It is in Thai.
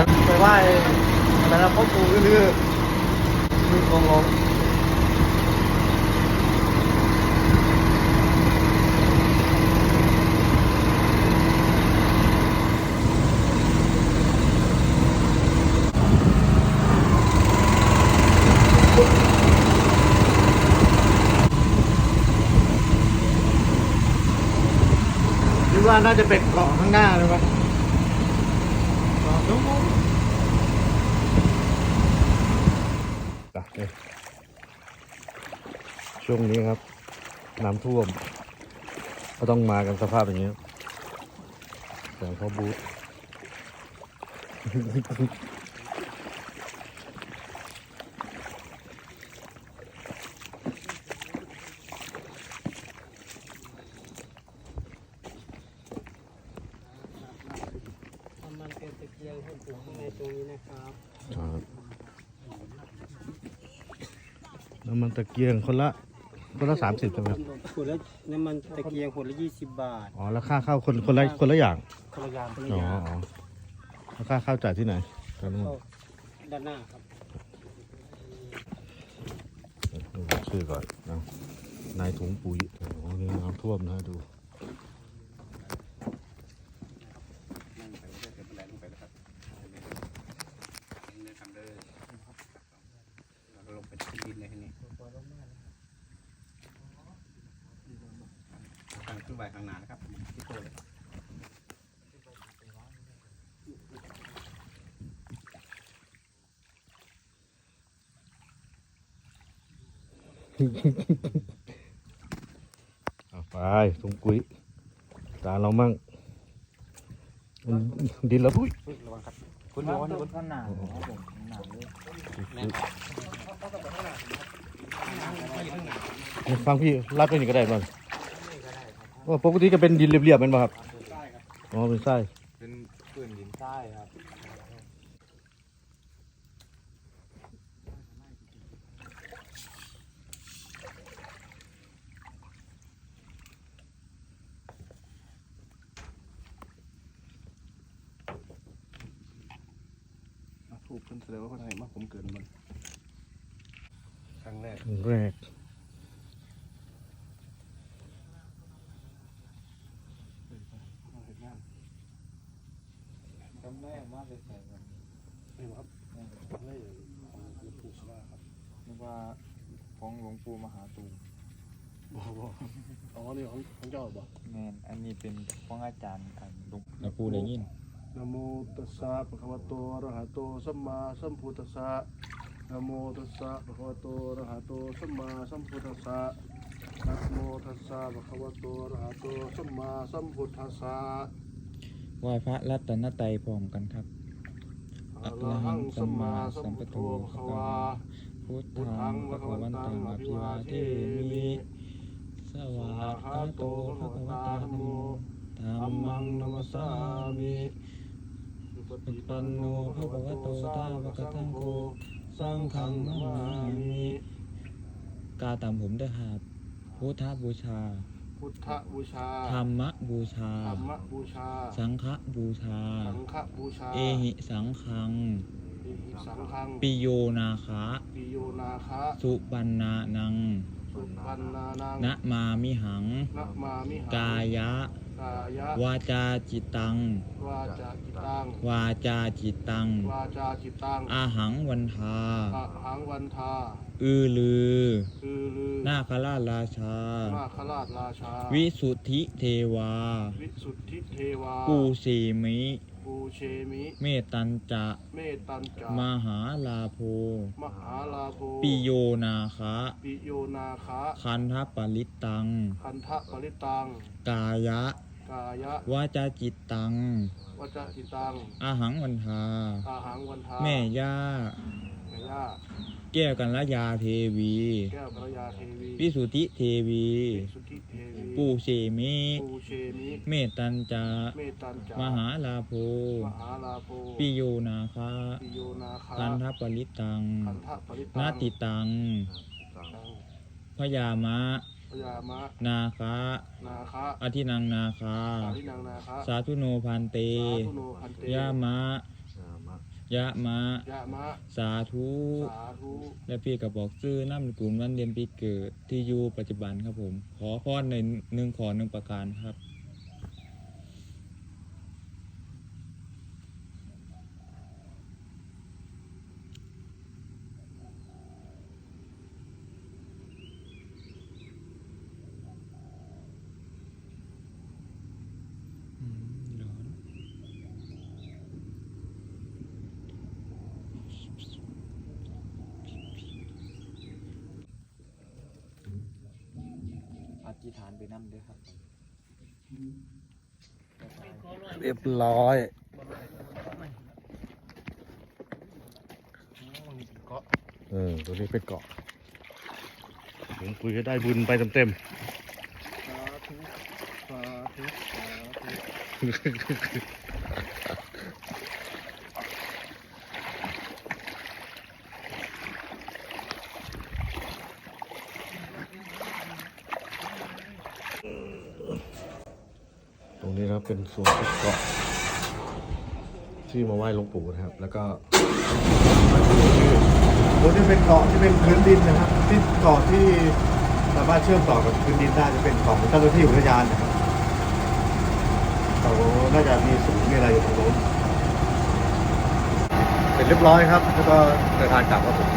นั้นไปไหว้อะไรนะพ่อปู่ก็คือมีกองลงคิดว่าน่าจะเป็นเกาะข้างหน้าเลยมั้ยเกาะ นู้นช่วงนี้ครับ น้ำท่วม ก็ต้องมากันสภาพอย่างนี้แต่เขาบูทำมันเป็นตะเกียงให้ปลูกข้างในตรงนี้นะครับ ครับ น้ำมันตะเกียงคนละคนละสามสิบใช่ไหมครับขวดละน้ำมันตะเกียงขวดละยี่สิบบาท อ๋อ แล้วค่าเข้าคนคนละคนละอย่าง คนละอยางคนละอ๋ออยางอ๋อแล้วค่าเข้าจ่ายที่ไหนตอนนู้นเข้าด้านหน้าครับดูชื่อก่อนนะนายถุงปุ๋ยโอ้โหนี่น้ำท่วมนะดู ลงไปที่ดินเลยทีนี้ ทางขึ้นไปข้างหน้านะครับที่โตเลยเอาไปถุงปุ๋ยตาเรามั่งอืมดินแล้วปุ้ยระวังครับคุณร้อนคุณข้างหน้าผมหนาวเลยฟังพี่รัดไปนี่ก็ได้บ้าง ว่าปกติจะเป็นดินเรียบๆเป็นป่ะครับใช่ครับ อ๋อเป็นไส้เป็นปืนดินใต้ครับถูกเป็นแสดงว่าคนไทยมากผมเกินมันครั้งแรกแรกมาเห็นงาน จำแม่มากเลยใส่กัน นี่ครับนี่ของหลวงปู่สว่าครับ นึก ว่าของหลวงปู่มหาตูมบอกบอกอ๋อนี่ของของเจ้าบอกแมนอันนี้เป็นของอาจารย์อันหลวงหลวงปู่ได้ยินนะโมตัสสะภะคะวะโตอะระหะโตสัมมาสัมพุทธัสสะนะโมตัสสะภะคะวะโตอะระหะโตสัมมาสัมพุทธัสสะนะโมตัสสะภะคะวะโตอะระหะโตสัมมาสัมพุทธัสสะไหว้พระรัตนตรัยพร้อมกันครับอะระหังสัมมาสัมพุทโธภะคะวา พุทพุทธัธังงพภะระคะคะวัวันนตัตังงออภิภิวาวาเทเทมิมิสวากขาโตพระคะวตาโมธรรธัมมัมังงนนัมัมัสสสาสามิมิสุปปุฏิปัปันนโนโนภะภะคะคะวะวะโตโตสาสาววกกสัสังงโฆโฆสัสังงฆัฆังงนานามามามิมิกาตามผมเด้อครับพุทธบูชา พุทธบูชา ธรรมบูชา ธรรมบูชา สังฆบูชา สังฆบูชา เอหิสังคังเอหิสังฆัง ปิโยนาคะ ปิโยนาคะสุปันนานัง สุปันนานังนะมามิหัง นะมามิหังกายะ กายะวาจาจิตตังวาจาจิตตัง วาจาจิตตังวาจาจิตตังอาหังวันทา อะหังวันทาอือลือ คือลือนาคราชราชา นาคราชราชาวิสุทธิเทวา วิสุทธิเทวาปูสีมิ ปูเชมิ เมตันจะเมตัญจามหาลาโพ มหาลาโภปิโยนาคะปิโยนาคะคันทปริตตัง คันทะปริตัง กายะกายะวาจาจิตตังวจจิตังอาหังวันทา อาหังวันทาแม่ย่า แม่ย่าแก้วกันละยาเทวี แก้วพระยาเทวีวิสุทธิเทวีวิสุท ธิเทวีปูเสมิปูเชมิ เมตันจาเมตัญจามหาลาโพมหาลาโภปิโยนาคะปิโยนาคะคันทปริตตังคันทะปริตังนาติตัง ตังพยามะ พยามะ นาคะนาคะอธินังนาคาสาธินังนาคะสาธุโนพันเต สาธุโนพันเตยามะอ่ามะส ยะมะ ยะมะ สาธุ สาธุ และพี่ก็บอกชื่อน้ำสกุลวันเดือนปีเกิดที่อยู่ปัจจุบันครับผม ขอพรในหนึ่งขอหนึ่งประการครับ ธิษฐานไปนั่นด้วยครับเรียบร้อยเกาะเออตัวนี้เป็นเกาะผมคุยก็ได้บุญไปเต็มสาธุสาธุสาธุๆ ตรงนี้นะครับเป็นส่วนเป็นเกาะที่มาไหว้หลวงปู่นะครับ แล้วก็ตัวนี้เป็นเกาะที่เป็นพื้นดินนะครับ ที่เกาะที่สามารถเชื่อมต่อกับพื้นดินได้จะเป็นของเจ้าหน้าที่อุทยานนะครับเขาน่าจะมีสูงมีอะไรอยู่ตรงนู้นเสร็จเรียบร้อยครับ แล้วก็เดินทางกลับครับผม